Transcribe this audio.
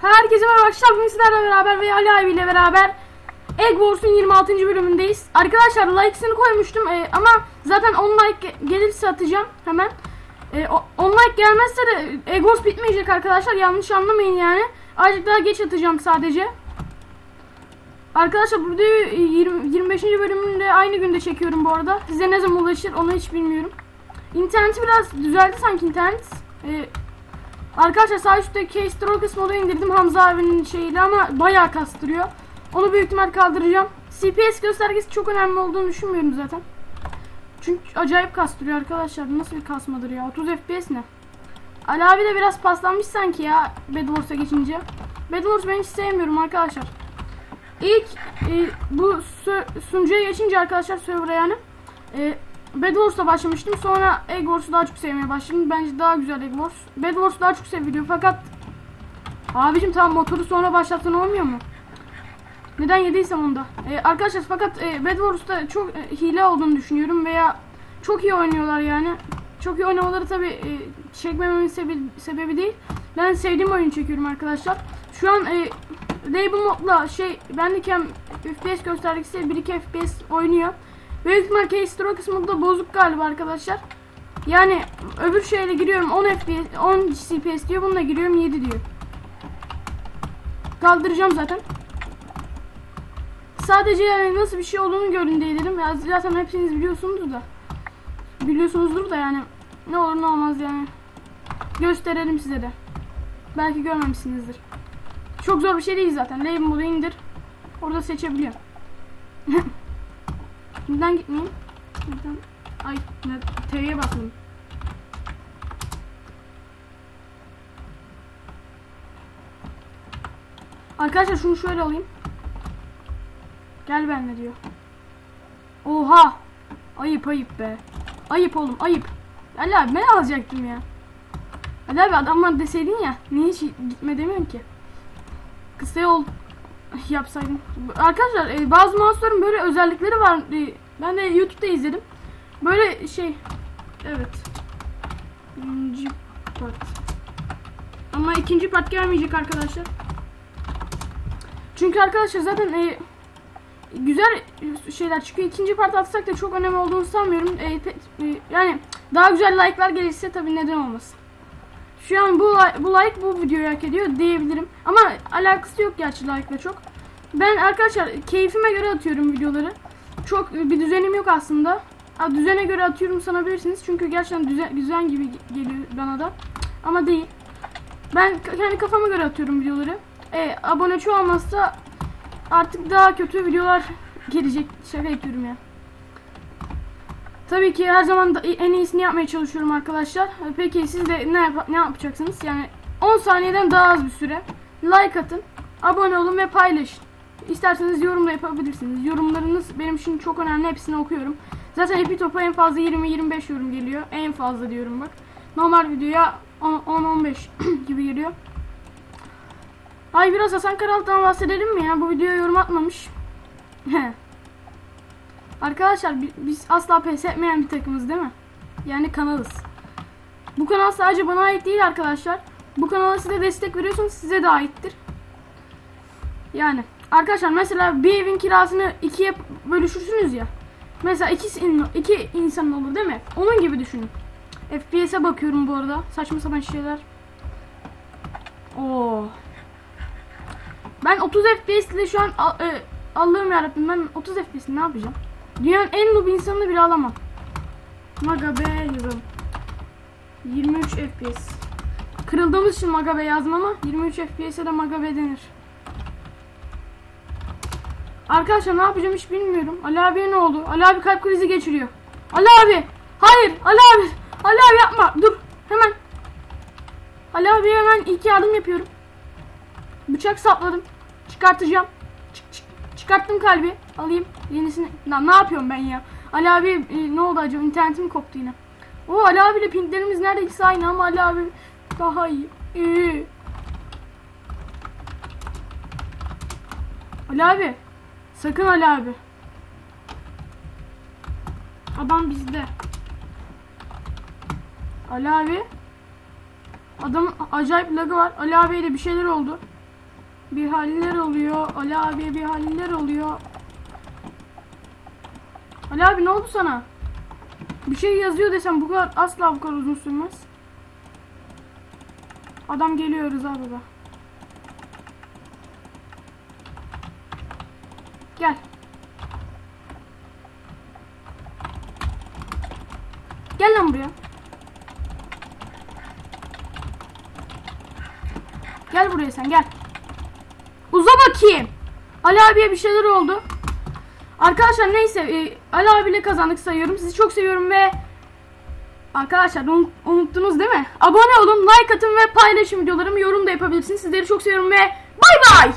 Herkese merhaba arkadaşlar. Bugün sizlerle beraber ve Ali abi ile beraber Egg Wars'un 26. bölümündeyiz. Arkadaşlar like'sını koymuştum e, ama zaten 10 like ge- gelirse atacağım hemen. E, o- 10 like gelmezse de Egg Wars bitmeyecek arkadaşlar. Yanlış anlamayın yani. Azıcık daha geç atacağım sadece. Arkadaşlar bu videoyu e, 20, 25. bölümünde aynı günde çekiyorum bu arada. Size ne zaman ulaşır onu hiç bilmiyorum. İnterneti biraz düzeldi sanki internet. E, Arkadaşlar sağ üstte Keystroke modu indirdim Hamza abinin şeyiyle ama bayağı kastırıyor. Onu büyük ihtimal kaldıracağım. CPS göstergesi çok önemli olduğunu düşünmüyorum zaten. Çünkü acayip kastırıyor arkadaşlar. Nasıl bir kasmadır ya? 30 FPS ne? Ali abi de biraz paslanmış sanki ya Bed Wars'a geçince. Bed Wars ben hiç sevmiyorum arkadaşlar. İlk e, bu sunucuya geçince arkadaşlar server'a yani e, Bed Wars'la başlamıştım. Sonra Egg Wars'u daha çok sevmeye başladım. Bence daha güzel Egg Wars. Bed Wars daha çok seviliyor fakat Abicim tamam motoru sonra başlatsan olmuyor mu? Neden yediysem onda. Ee, arkadaşlar fakat e, Bed Wars'ta çok e, hile olduğunu düşünüyorum veya çok iyi oynuyorlar yani. Çok iyi oynamaları tabi e, çekmememin sebebi, sebebi değil. Ben sevdiğim oyunu çekiyorum arkadaşlar. Şu an e, Label modla şey bendeyken FPS göstergesi 1-2 FPS oynuyor. Büyük ihtimal Keystro kısmı da bozuk galiba arkadaşlar. Yani öbür şeyle giriyorum 10 FPS 10 CPS diyor bununla giriyorum 7 diyor. Kaldıracağım zaten. Sadece yani nasıl bir şey olduğunu görün diye dedim. Ya zaten hepiniz biliyorsunuz da. Biliyorsunuzdur da yani. Ne olur ne olmaz yani. Gösterelim size de. Belki görmemişsinizdir. Çok zor bir şey değil zaten. Label modu indir. Orada seçebiliyor. Neden gitmeyeyim? Neden? Ay ne, T'ye basmayayım. Arkadaşlar şunu şöyle alayım. Gel benimle diyor. Oha! Ayıp ayıp be. Ayıp oğlum ayıp. Ali abi ben alacaktım ya. Ali abi adamlar deseydin ya. Niye hiç gitme demiyorum ki. Kısa yol yapsaydım. Arkadaşlar e, bazı mouse'ların böyle özellikleri var. E, ben de YouTube'da izledim. Böyle şey evet. Birinci part. Ama ikinci part gelmeyecek arkadaşlar. Çünkü arkadaşlar zaten e, güzel şeyler çıkıyor. İkinci part atsak da çok önemli olduğunu sanmıyorum. E, e, yani daha güzel like'lar gelirse tabii neden olmasın. Şu an bu bu like bu videoyu hak ediyor diyebilirim. Ama alakası yok gerçi like'la çok. Ben arkadaşlar keyfime göre atıyorum videoları. Çok bir düzenim yok aslında. Ha, düzene göre atıyorum sanabilirsiniz. Çünkü gerçekten düzen, düzen gibi ge- geliyor bana da. Ama değil. Ben kendi kafama göre atıyorum videoları. E, abone çoğalmazsa artık daha kötü videolar gelecek. Şaka yapıyorum ya. Tabii ki her zaman da en iyisini yapmaya çalışıyorum arkadaşlar. Peki siz de ne, yap- ne yapacaksınız? Yani 10 saniyeden daha az bir süre. Like atın, abone olun ve paylaşın. İsterseniz yorum da yapabilirsiniz. Yorumlarınız benim için çok önemli. Hepsini okuyorum. Zaten Epitop'a en fazla 20-25 yorum geliyor. En fazla diyorum bak. Normal videoya 10-15 gibi geliyor. Ay biraz Hasan Karal'dan bahsedelim mi ya? Bu videoya yorum atmamış. Arkadaşlar bi- biz asla pes etmeyen bir takımız değil mi? Yani kanalız. Bu kanal sadece bana ait değil arkadaşlar. Bu kanala size destek veriyorsanız size de aittir. Yani arkadaşlar mesela bir evin kirasını ikiye bölüşürsünüz ya. Mesela iki, iki insan olur değil mi? Onun gibi düşünün. FPS'e bakıyorum bu arada. Saçma sapan şeyler. Oo. Ben 30 FPS ile şu an e, Allah'ım yarabbim ben 30 FPS ne yapacağım? Dünyanın en noob insanını bile alamam. Maga be yılım. 23 FPS. Kırıldığımız için Maga be yazdım ama 23 FPS'e de Maga be denir. Arkadaşlar ne yapacağım hiç bilmiyorum. Ali abiye ne oldu? Ali abi kalp krizi geçiriyor. Ali abi! Hayır! Ali abi! Ali abi yapma! Dur! Hemen! Ali abiye hemen ilk yardım yapıyorum. Bıçak sapladım. Çıkartacağım. Çık, çık, çıkarttım kalbi. Alayım. Yenisini. Lan ne yapıyorum ben ya? Ali abi e, ne oldu acaba? İnternetim koptu yine. O Ali abiyle pinklerimiz neredeyse aynı ama Ali abi daha iyi. İyi. Ali abi. Sakın Ali abi. Adam bizde. Ali abi. Adamın acayip lagı var. Ali abiye de bir şeyler oldu. Bir haller oluyor. Ali abiye bir haller oluyor. Ali abi ne oldu sana? Bir şey yazıyor desem bu kadar asla bu kadar uzun sürmez. Adam geliyor Rıza baba. Gel. Gel lan buraya. Gel buraya sen gel. Uza bakayım. Ali abiye bir şeyler oldu. Arkadaşlar neyse e, Ali abiyle kazandık sayıyorum. Sizi çok seviyorum ve Arkadaşlar unut- unuttunuz değil mi? Abone olun, like atın ve paylaşın videolarımı, yorum da yapabilirsiniz. Sizleri çok seviyorum ve bay bay.